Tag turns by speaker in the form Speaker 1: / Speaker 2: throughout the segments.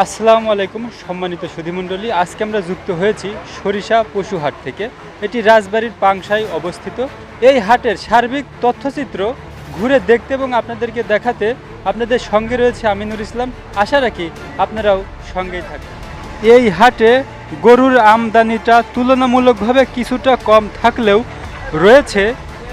Speaker 1: আসসালামু আলাইকুম, সম্মানিত সুধীমণ্ডলী। আজকে আমরা যুক্ত হয়েছি সরিষা পশু হাট থেকে। এটি রাজবাড়ির পাংশায় অবস্থিত। এই হাটের সার্বিক তথ্যচিত্র ঘুরে দেখতে এবং আপনাদেরকে দেখাতে আপনাদের সঙ্গে রয়েছে আমিনুর ইসলাম। আশা রাখি আপনারাও সঙ্গেই থাকবেন। এই হাটে গরুর আমদানিটা তুলনামূলকভাবে কিছুটা কম থাকলেও রয়েছে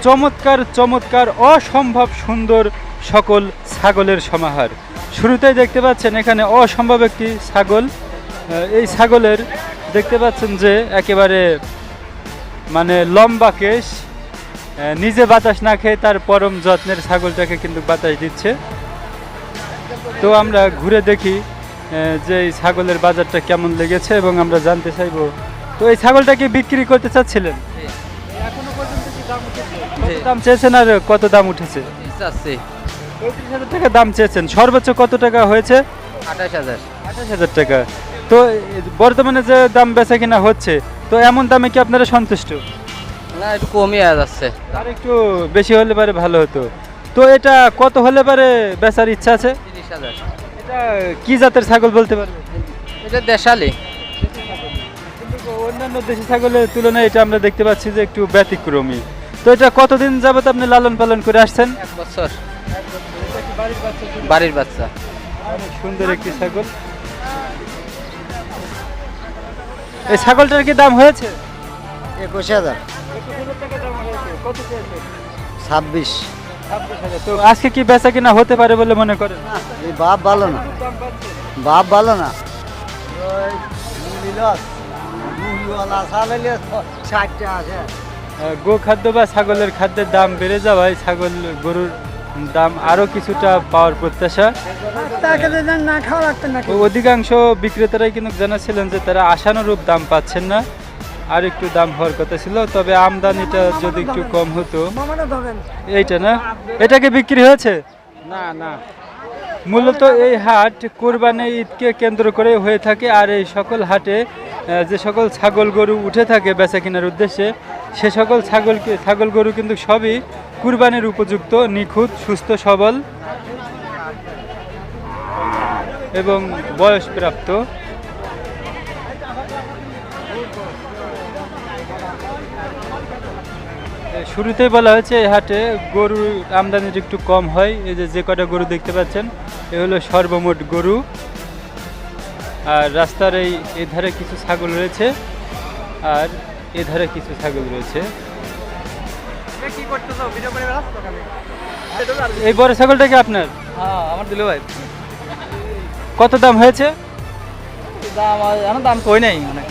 Speaker 1: চমৎকার চমৎকার, অসম্ভব সুন্দর সকল ছাগলের সমাহার। শুরুতেই দেখতে পাচ্ছেন এখানে অসম্ভব একটি ছাগল। এই ছাগলের দেখতে পাচ্ছেন যে একেবারে মানে লম্বা কেশ নিজে বাতাস না খেয়ে তার পরম যত্নের ছাগলটাকে কিন্তু বাতাস দিচ্ছে। তো আমরা ঘুরে দেখি যে এই ছাগলের বাজারটা কেমন লেগেছে এবং আমরা জানতে চাইব তো এই ছাগলটাকে বিক্রি করতে চাচ্ছিলেন? দাম কত দাম চেয়েছেন আর কত দাম উঠেছে? পঁয়ত্রিশ হাজার টাকা দাম চেয়েছেন। সর্বোচ্চ কত টাকা হয়েছে?
Speaker 2: আঠাশ হাজার।
Speaker 1: আঠাশ হাজার টাকা। তো বর্তমানে যে দাম বেচা কিনা হচ্ছে তো এমন দামে কি আপনারা সন্তুষ্ট?
Speaker 2: না একটু কমই হয়ে যাচ্ছে
Speaker 1: আর একটু বেশি হলে পারে ভালো হতো। তো এটা কত হলে পারে বেচার ইচ্ছা আছে?
Speaker 2: তিরিশ হাজার।
Speaker 1: এটা কি জাতের ছাগল বলতে পারবে
Speaker 2: এটা দেশালি।
Speaker 1: অন্যান্য দেশি ছাগলের তুলনায় এটা আমরা দেখতে পাচ্ছি যে একটু ব্যতিক্রমী। তো এটা কতদিন যাবত আপনি লালন পালন করে আসছেন?
Speaker 2: এক বছর। বাড়ির বাচ্চা
Speaker 1: অনেক সুন্দর একটি ছাগল। এই ছাগলটার কি দাম হয়েছে?
Speaker 3: একুশ হাজার। ছাব্বিশ।
Speaker 1: তো আজকে কি বেচা কিনা হতে পারে বলে মনে করেন?
Speaker 3: এই বাপ ভালো না। বাপ ভালো না।
Speaker 1: গো খাদ্য বা ছাগলের খাদ্যের দাম বেড়ে যাওয়ায় ছাগল গরুর দাম আরও কিছুটা পাওয়ার প্রত্যাশা।
Speaker 3: না খাওয়া লাগতো না
Speaker 1: অধিকাংশ বিক্রেতারাই কিন্তু জানাচ্ছিলেন যে তারা আশানুরূপ দাম পাচ্ছেন না। আর একটু দাম হওয়ার কথা ছিল তবে আমদানিটা যদি একটু কম হতো। এইটা না? এটাকে বিক্রি হয়েছে?
Speaker 3: না না।
Speaker 1: মূলত এই হাট কোরবানি ঈদকে কেন্দ্র করে হয়ে থাকে আর এই সকল হাটে যে সকল ছাগল গরু উঠে থাকে বেচা কেনার উদ্দেশ্যে সে সকল ছাগলকে ছাগল গরু কিন্তু সবই কুরবানির উপযুক্ত নিখুঁত সুস্থ সবল এবং বয়সপ্রাপ্ত। এ, শুরুতেই বলা হয়েছে এই হাটে গরুর আমদানিটা একটু কম হয়। এই যে যে কটা গরু দেখতে পাচ্ছেন এ হলো সর্বমোট গরু। আর রাস্তার এই এধারে কিছু ছাগল রয়েছে আর এধারে কিছু ছাগল রয়েছে। এই বড় ছাগলটা কি আপনার?
Speaker 2: হ্যাঁ আমার দিল ভাই।
Speaker 1: কত দাম হয়েছে?
Speaker 2: দাম দাম কই নাই মানে।